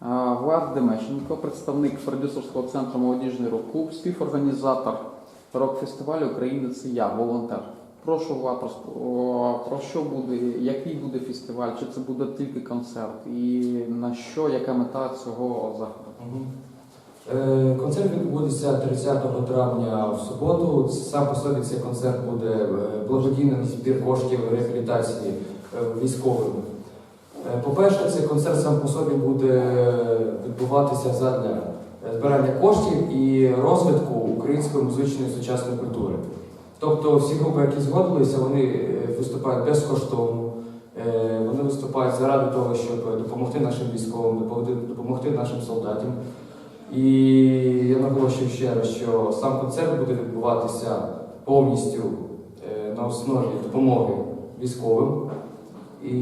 Влад Демещенко, представник продюсерського центру молодіжний рок-клуб, співорганізатор рок-фестивалю України це я, волонтер. Прошу Влад, про що буде, який буде фестиваль, чи це буде тільки концерт, і на що, яка мета цього заходу? Е, Концерт відбудеться 30 травня в суботу. Сам по собі цей концерт буде е, благодійний збір коштів реабілітації е, військовим. Е, По-перше, цей концерт сам по собі буде відбуватися задля збирання коштів і розвитку української музичної сучасної культури. Тобто всі групи, які згодилися, вони е, виступають безкоштовно. Е, Вони виступають заради того, щоб допомогти нашим військовим, допомогти, нашим солдатам. І я наголошую ще раз, що сам концерт буде відбуватися повністю на основі допомоги військовим. І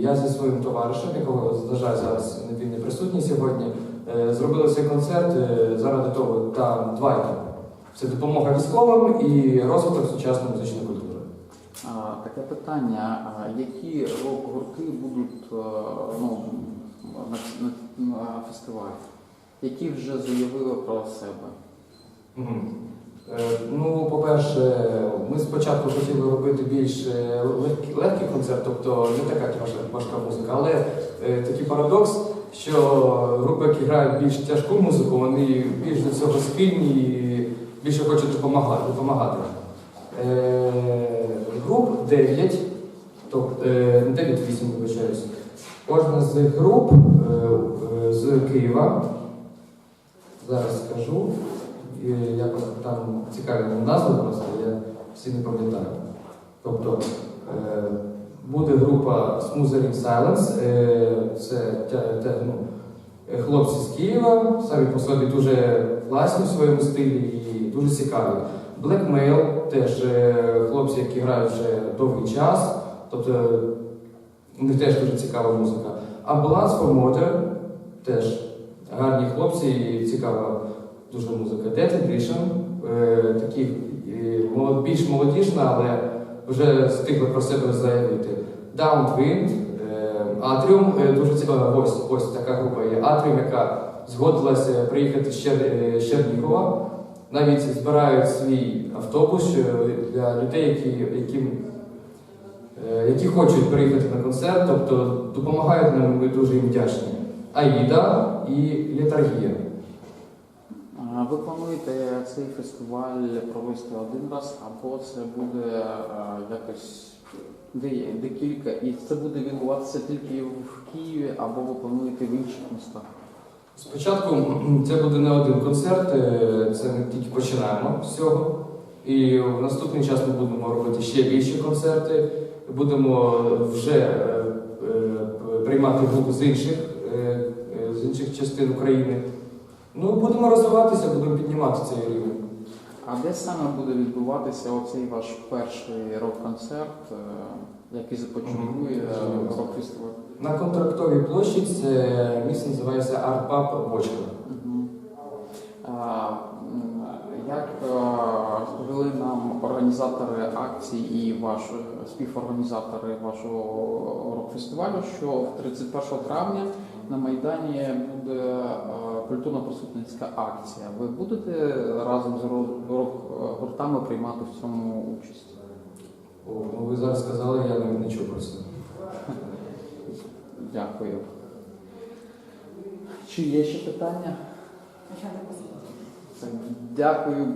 я зі своїм товаришем, якого, на жаль, зараз він не присутній сьогодні, е, зробили цей концерт е, заради того, там два етапи. Це допомога військовим і розвиток сучасної музичної культури. Таке питання: які рок-гурти будуть е, ну, на, фестивалі? Які вже заявили про себе? Мгм. Е, Ну, по-перше, ми спочатку хотіли робити більш е, легкий, концерт, тобто не така важка, музика, але е, такий парадокс, що групи, які грають більш тяжку музику, вони більш до цього схильні і більше хочуть допомагати. допомагати. Груп 9, тобто е, 9-8, вибачаюсь. Кожна з груп з Києва. Зараз скажу. І як там цікаві назви просто, я всі не пам'ятаю. Тобто е, буде група Smoothering Silence, е, це ну, е, хлопці з Києва, самі по собі дуже класні в своєму стилі і дуже цікаві. Blackmail теж хлопці, які грають вже довгий час, тобто у них теж дуже цікава музика. А Balance for Motor теж гарні хлопці і цікава дуже музика. Е, такі е, молод- більш молодіжна, але вже встигли про себе заявити. Downwind, е, Atrium, е, дуже цікава, ось, ось така група є. Atrium, яка згодилася приїхати з е, Чернігова. Навіть збирають свій автобус для людей, які, е, які хочуть приїхати на концерт, тобто допомагають нам, ми дуже їм вдячні. Аїда і Літаргія. Ви плануєте цей фестиваль провести один раз, або це буде е, якось де- декілька, і це буде відбуватися тільки в Києві, або ви плануєте в інших містах? Спочатку це буде не один концерт, е, це ми тільки починаємо з цього. І в наступний час ми будемо робити ще більші концерти, будемо вже е, приймати групи з інших, з інших частин України. Ну, будемо розвиватися, будемо піднімати цей рівень. А де саме буде відбуватися оцей ваш перший рок-концерт, е, який започаткує Мгм. е, рок-фестиваль? На контрактовій площі це місце називається Art-Pub Бочка. Як е, розповіли нам організатори акції і ваші співорганізатори вашого рок-фестивалю, що 31 травня на Майдані буде е, культурно-просвітницька акція. Ви будете разом з ро- рок-гуртами приймати в цьому участь? О, ну ви зараз сказали, я навіть не чув про це. Дякую. Чи є ще питання? Дякую